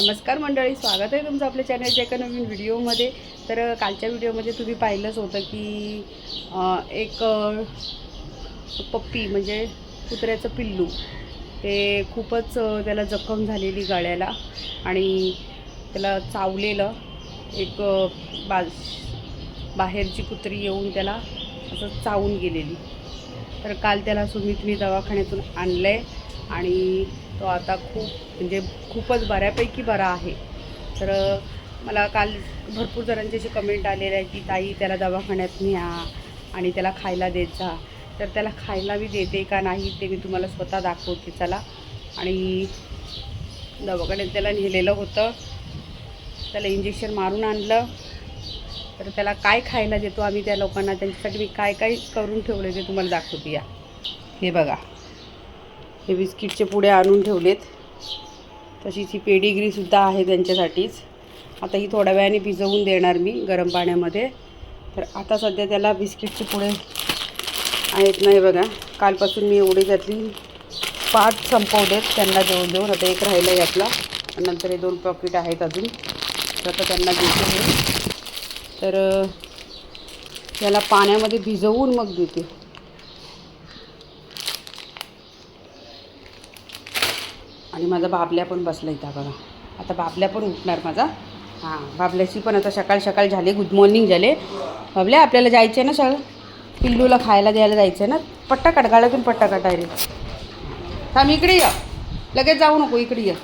नमस्कार मंडळी स्वागत आहे तुमचं आपल्या चॅनलच्या एका नवीन व्हिडिओमध्ये तर कालच्या व्हिडिओमध्ये तुम्ही पाहिलंच होतं की एक पप्पी म्हणजे कुत्र्याचं पिल्लू ते खूपच त्याला जखम झालेली गळ्याला आणि त्याला चावलेलं एक बा बाहेरची कुत्री येऊन त्याला असं चावून गेलेली. तर काल त्याला सुमितनी दवाखान्यातून आणलं आहे आणि तो आता खूप म्हणजे खूपच बऱ्यापैकी बरा आहे. तर मला काल भरपूर जणांचे असे कमेंट आलेली आहे की ताई त्याला दवाखान्यात न्या आणि त्याला खायला देत जा. तर त्याला खायला मी देते का नाही ते मी तुम्हाला स्वतः दाखवते चला. आणि दवाखान्यात त्याला नेलेलं होतं. त्याला इंजेक्शन मारून आणलं. तर त्याला काय खायला देतो आम्ही त्या लोकांना? त्यांच्यासाठी मी काय काय करून ठेवले ते तुम्हाला दाखवते या. हे बघा. हे बिस्किटचे पुढे आणून ठेवलेत. तशीच ही पेडिग्रीसुद्धा आहे त्यांच्यासाठीच. आता ही थोड्या वेळाने भिजवून देणार मी गरम पाण्यामध्ये. तर आता सध्या त्याला बिस्किटचे पुढे आहेत नाही बघा. कालपासून मी एवढे त्यातली पाच संपवलेत त्यांना देऊन देऊन आता एक राहिलं आहे आपला आणि नंतर हे दोन पॉकेट आहेत अजून. तर आता त्यांना देते तर त्याला याला पाण्यामध्ये भिजवून मग देते. आणि माझा बाबल्या पण बसला इथं बघा. आता बाबल्या पण उठणार माझा. हां बाबल्याची पण आता सकाळ सकाळ झाले. गुड मॉर्निंग झाले. बाबल्या आपल्याला जायचं आहे ना सगळं पिल्लूला खायला द्यायला जायचं आहे ना? पट्टा काढ गाड्यातून पट्टा काढाय रे थांब इकडे ये. लगेच जाऊ नको इकडे ये.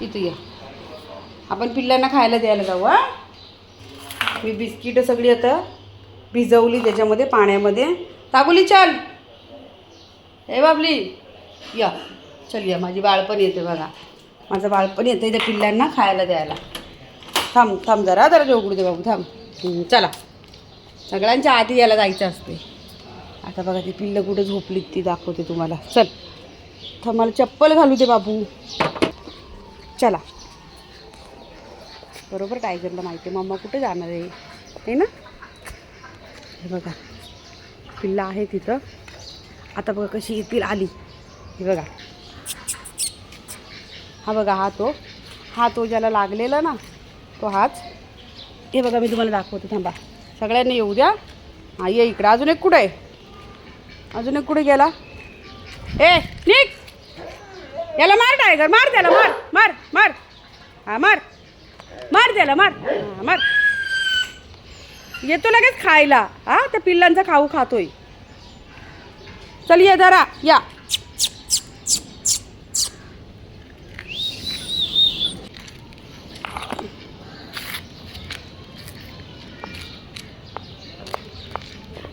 इथं ये. आपण पिल्लांना खायला द्यायला जाऊ हां? मी बिस्किटं सगळी आता भिजवली त्याच्यामध्ये पाण्यामध्ये. ताबुली चाल. हे बाबली. या. चल या माझी बाळपण येते बघा. माझं बाळपण येतं त्या पिल्लांना खायला द्यायला. थांब थांब जरा जरा जोगडू दे बाबू थांब. चला. सगळ्यांच्या आधी याला जायचं असते. आता बघा ती पिल्लं कुठं झोपलीत ती दाखवते तुम्हाला. चल. थांब मला चप्पल घालू दे बाबू. चला. बरोबर टायगरला माहिती आहे? मम्मा कुठे जाणार आहे? हे ना? हे बघा. पिल्ला आहे तिथं. आता बघा कशी येतील आली. हे बघा. हा बघा हा तो. हा तो ज्याला लागलेला ना तो हाच. हे बघा मी तुम्हाला दाखवते थांबा. सगळ्यांनी येऊ द्या. हा ये इकडं. अजून एक कुठं आहे? अजून एक कुठे गेला? ए निक याला मार टायगर मार त्याला मार मार मार. हा मार. मार त्याला मार. हा, मार. येतो लगेच खायला. हा त्या पिल्लांचा खाऊ खातोय. चल ये जरा. या.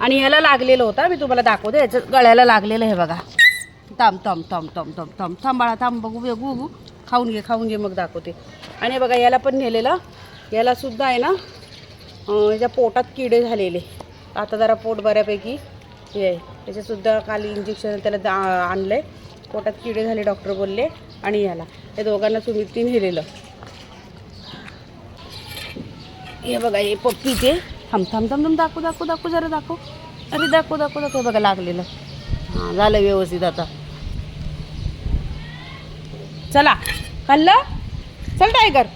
आणि याला लागलेलं होतं. मी तुम्हाला दाखवते. याचं गळ्याला लागलेलं आहे बघा. थांब थांब थांब थांब थांब थांब. थांबाळा थांब. बघू बघू बघू. खाऊन घे खाऊन घे मग दाखवते. आणि हे बघा याला पण नेलेलं. याला सुद्धा आहे ना याच्या पोटात किडे झालेले. आता जरा पोट बऱ्यापैकी हे आहे. त्याच्यासुद्धा काल इंजेक्शन त्याला दा आणलं आहे पोटात किडे झाले डॉक्टर बोलले. आणि याला. या दोघांना सुमितनी नेलेलं हे बघा हे पप्पीचे थांब थांब थांब थांब दाखव दाखव दाखव जरा दाखव. अरे दाखव दाखव दाखव बघा लागलेलं. हां झालं व्यवस्थित आता. चला. खाल्लं चल टायगर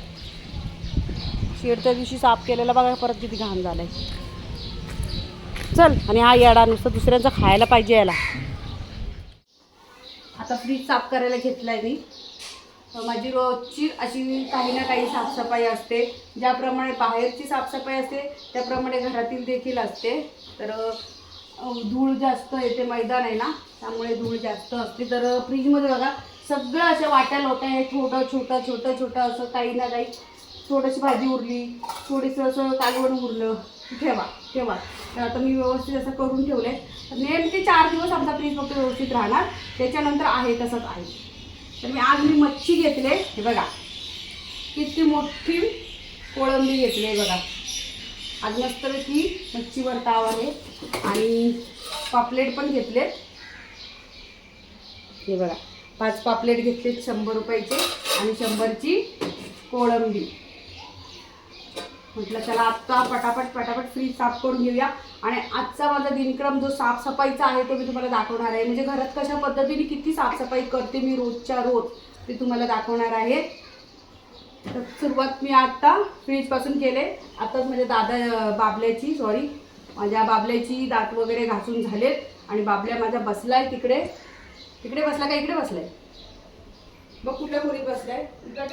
शेडच्या दिवशी साफ केलेला बघा परत किती घाण झालाय. चल आणि हा येडा नुसतं दुसऱ्यांचा खायला पाहिजे याला. आता फ्रीज साफ करायला घेतलाय मी. माझी रोजची अशी काही ना काही साफसफाई असते. ज्याप्रमाणे बाहेरची साफसफाई असते त्याप्रमाणे घरातील देखील असते. तर धूळ जास्त येते मैदान आहे ना त्यामुळे धूळ जास्त असते. तर फ्रीजमध्ये बघा सगळं अशा वाट्या लोट्या आहे छोटं छोटं छोटं छोटं असं काही ना काही थोडीशी भाजी उरली थोडीसं असं कालवण उरलं ठेवा ठेवा. तर आता मी व्यवस्थित असं करून ठेवलं आहे नेमके चार दिवस आमचा फ्रीज फक्त व्यवस्थित राहणार. त्याच्यानंतर आहे तसंच आहे. तर मी आज मी मच्छी घेतले हे बघा. किती मोठी कोळंबी घेतली आहे बघा. आज मस्तपैकी मच्छीवर ताव आहे. आणि पापलेट पण घेतलेत हे बघा. पाच पापलेट घेतलेत शंभर रुपयाचे आणि शंभरची कोळंबी. म्हटलं चला आत्ता पटापट पटापट फ्रीज साफ करून घेऊया. आणि आजचा माझा दिनक्रम जो साफसफाईचा आहे तो मी तुम्हाला दाखवणार आहे. म्हणजे घरात कशा पद्धतीने किती साफसफाई करते मी रोजच्या रोज ते तुम्हाला दाखवणार आहे. तर सुरुवात मी आता फ्रीजपासून केले. आताच म्हणजे दादा बाबल्याची सॉरी माझ्या बाबल्याची दात वगैरे घासून झालेत. आणि बाबल्या माझा बसलाय तिकडे. तिकडे बसला का? इकडे बसलाय? बघ कुठल्या खोलीत बसलाय.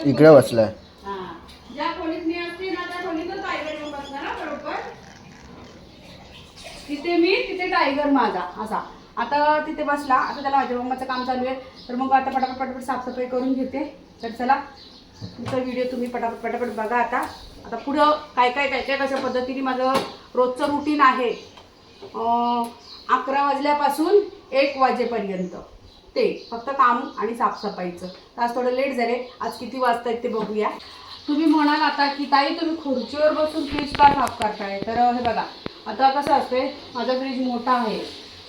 इकडे बसलाय. हा. ज्या खोलीत मी असते ना त्या खोलीतच टायगर येऊन बसणार ना बरोबर? तिथे मी तिथे टायगर माझा असा. आता तिथे बसला आता त्याला माझ्या मम्माचं काम चालू आहे. तर मग आता पटापट पटापट साफसफाई करून घेते. तर चला तुमचा व्हिडिओ तुम्ही पटापट पटापट बघा आता. आता पुढं काय काय काय काय कशा पद्धतीने माझं रोजचं रुटीन आहे? अकरा वाजल्यापासून एक वाजेपर्यंत. ते फक्त काम आणि साफसफाईचं. तर आज थोडं लेट झाले आज किती वाजता ते बघूया. तुम्ही म्हणाल आता की ताई तुम्ही खुर्चीवर बसून फ्रीज का साफ करताय? तर हे बघा आता कसं असते माझा फ्रीज मोठा आहे.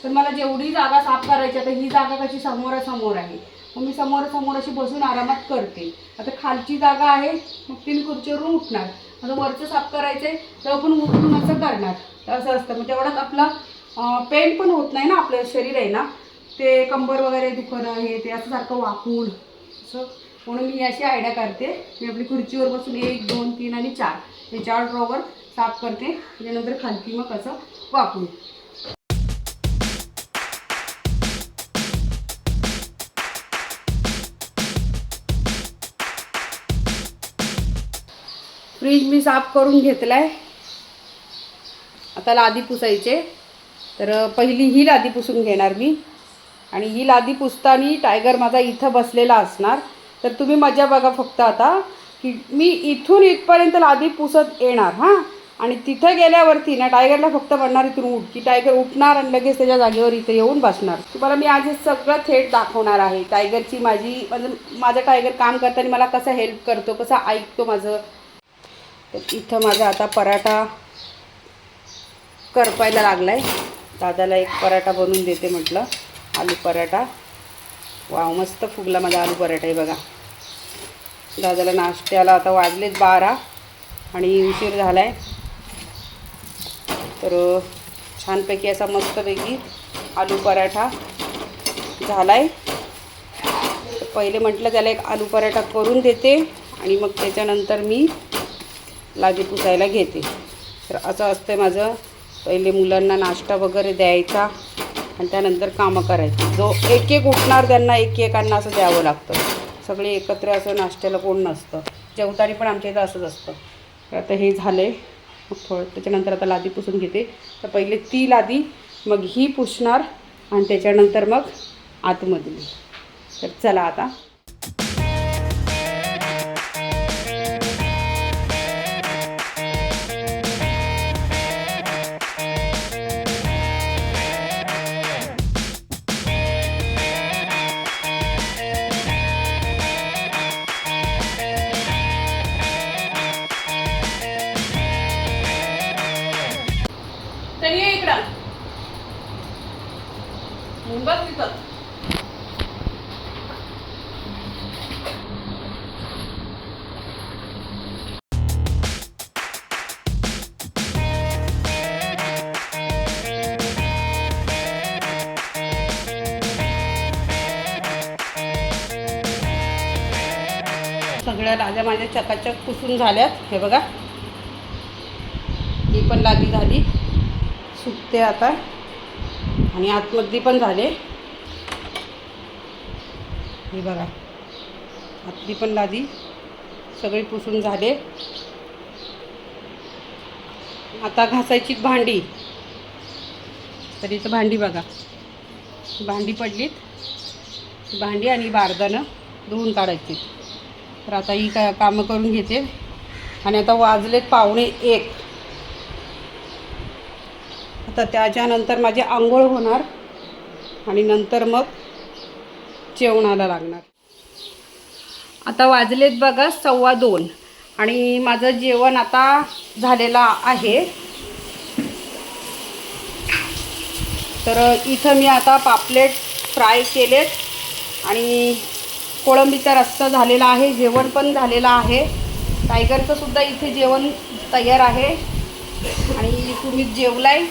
तर मला जेवढी जागा साफ करायची आता ही जागा कशी समोरासमोर आहे? मग मी समोरासमोर अशी बसून आरामात करते. आता खालची जागा आहे मग तीन खुर्चीवरून उठणार. आता वरचं साफ करायचं आहे तेव्हा पण उठून असं करणार. असं असतं. मग तेवढाच आपला पेन पण होत नाही ना आपलं शरीर आहे ना. ते कंबर वगैरे दुखणं हे ते असं सारखं वाकून. असं. म्हणून मी अशी आयडिया करते. मी आपली खुर्चीवर बसून एक दोन तीन आणि चार हे चार ड्रॉवर साफ करते. त्याच्यानंतर खालती मग असं वाकून. फ्रीज मी साफ करून घेतलाय. आता लादी पुसायचे. तर पहिली ही लादी पुसून घेणार मी. आणि ही लादी पुसताना टायगर माझा इथं बसलेला असणार. तर तुम्ही मजा बघा फक्त आता की मी इथून इथपर्यंत लादी पुसत येणार हां? आणि तिथं गेल्यावरती ना टायगरला फक्त म्हणणार इथून उठ की टायगर उठणार आणि लगेच त्याच्या जागेवर इथे येऊन बसणार. तुम्हाला मी आज हे सगळं थेट दाखवणार आहे. टायगरची माझी म्हणजे माझं टायगर काम करताना मला कसं हेल्प करतो कसं ऐकतो माझं. तर इथं माझा आता पराठा करपायला लागला आहे दादाला एक पराठा बनवून देते म्हटलं. आलू पराठा. वाव मस्त फुगला माझा आलू पराठा आहे बघा. दादाला नाश्त्याला आता वाजलेत बारा आणि उशीर झाला आहे तर छानपैकी असा मस्तपैकी आलू पराठा झाला आहे तर पहिले म्हटलं त्याला एक आलू पराठा करून देते आणि मग त्याच्यानंतर मी लादी पुसायला घेते. तर असं असतं माझं. पहिले मुलांना नाश्ता वगैरे द्यायचा. आणि त्यानंतर कामं करायची. जो एक एक उठणार त्यांना एक एकांना असं द्यावं लागतं. सगळे एकत्र असं नाश्त्याला कोण नसतं. जेवताना पण आमच्या इथं असंच असतं. आता हे झालं आहे मग थोडं त्याच्यानंतर आता लादी पुसून घेते. तर पहिले ती लादी मग ही पुसणार आणि त्याच्यानंतर मग आतमधली. तर चला आता. सगळ्या लाद्या माझ्या चकाचक पुसून झाल्यात. हे बघा. ही पण लादी झाली. सुकते आता. आणि आतमध्ये पण झाले. हे बघा. आतली पण लादी सगळी पुसून झाले. आता घासायची भांडी. तर इथं भांडी बघा. भांडी पडलीत. भांडी आणि बारदानं धुवून काढायची. तर आता ही का कामं करून घेते. आणि आता वाजलेत पावणे एक. आता त्याच्यानंतर माझी आंघोळ होणार आणि नंतर मग जेवणाला लागणार. आता वाजलेत बघा सव्वा दोन आणि माझं जेवण आता झालेलं आहे. तर इथं मी आता पापलेट फ्राय केलेत आणि कोळंबीचा रस्ता झालेला आहे जेवण पण झालेलं आहे. टायगरचं सुद्धा इथे जेवण तयार आहे. आणि तुम्ही जेवलाय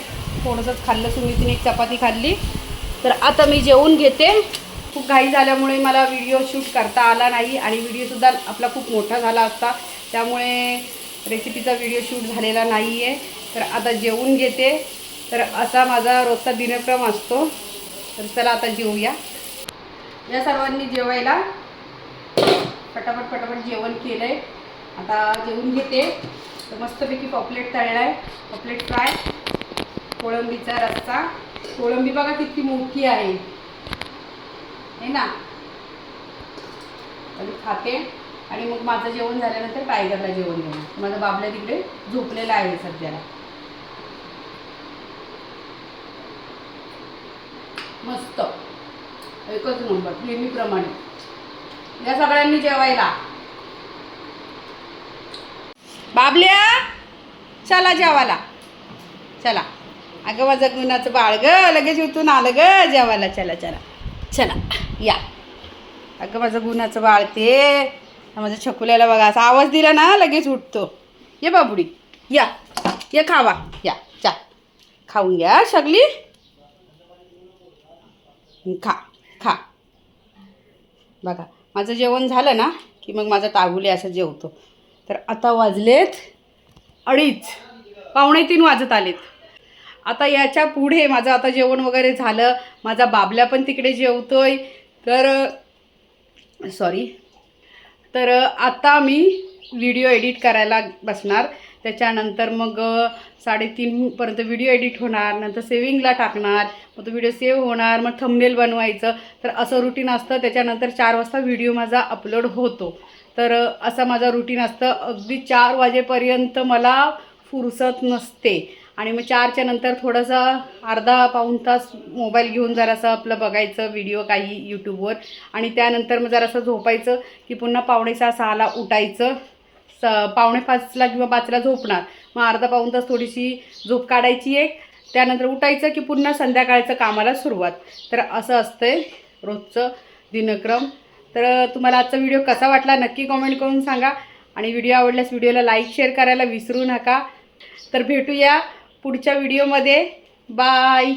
थोडंसंच खाल्लं सुमितीने एक चपाती खाल्ली. तर आता मी जेवून घेते. खूप घाई झाल्यामुळे मला व्हिडिओ शूट करता आला नाही आणि व्हिडिओसुद्धा आपला खूप मोठा झाला असता. त्यामुळे रेसिपीचा व्हिडिओ शूट झालेला नाही आहे तर आता जेवून घेते. तर असा माझा रोजचा दिनक्रम असतो. तर चला आता जेवूया या सर्वांनी जेवायला. फटाफट पटापट जेवण केलं आहे आता जेवून घेते. तर मस्तपैकी पॉपलेट तळला आहे पॉपलेट फ्राय. कोळंबीचा रस्सा. कोळंबी बघा किती मोठी आहे. हे ना? आणि खाते. आणि मग माझं जेवण झाल्यानंतर टायगरला जेवण घेणार माझा बाबल्या तिकडे झोपलेला आहे सध्याला मस्त. एकच नंबर. नेहमीप्रमाणे. या सगळ्यांनी जेवायला. बाबल्या चला जेवायला. चला. अगं माझं गुणाचं बाळ ग लगेच उठून आलं ग जेवायला. चला चला. चला या. अगं माझं गुणाचं बाळ ते. माझं छकुल्याला बघा असा आवाज दिला ना लगेच उठतो. ये बाबुडी. या. ये खावा. या. चा. खाऊन घ्या सगळी. खा. खा. बघा. माझं जेवण झालं ना की मग माझा तागुले असं जेवतो. तर आता वाजलेत अडीच. पावणे तीन वाजत आलेत. आता याच्यापुढे माझं आता जेवण वगैरे झालं. माझा बाबल्या पण तिकडे जेवतोय. तर सॉरी तर आता मी व्हिडिओ एडिट करायला बसणार. त्याच्यानंतर मग साडेतीनपर्यंत व्हिडिओ एडिट होणार नंतर सेविंगला टाकणार मग तो व्हिडिओ सेव्ह होणार मग थंबनेल बनवायचं. तर असं रुटीन असतं. त्याच्यानंतर चार वाजता व्हिडिओ माझा अपलोड होतो. तर असं माझं रुटीन असतं. अगदी चार वाजेपर्यंत मला फुरसत नसते. आणि मग चारच्या नंतर थोडंसं अर्धा पाऊण तास मोबाईल घेऊन जरासं आपलं बघायचं व्हिडिओ काही यूट्यूबवर आणि त्यानंतर मग जरासं झोपायचं की पुन्हा पावणे सहा सहाला उठायचं. स पावणे पाचला किंवा पाचला झोपणार. मग अर्धा पाऊन तास थोडीशी झोप काढायची एक. त्यानंतर उठायचं की पुन्हा संध्याकाळचं कामाला सुरुवात. तर असं असतंय रोजचं दिनक्रम. तर तुम्हाला आजचा व्हिडिओ कसा वाटला नक्की कॉमेंट करून सांगा. आणि व्हिडिओ आवडल्यास व्हिडिओला लाईक शेअर करायला विसरू नका. तर भेटूया पुढच्या व्हिडिओमध्ये. बाय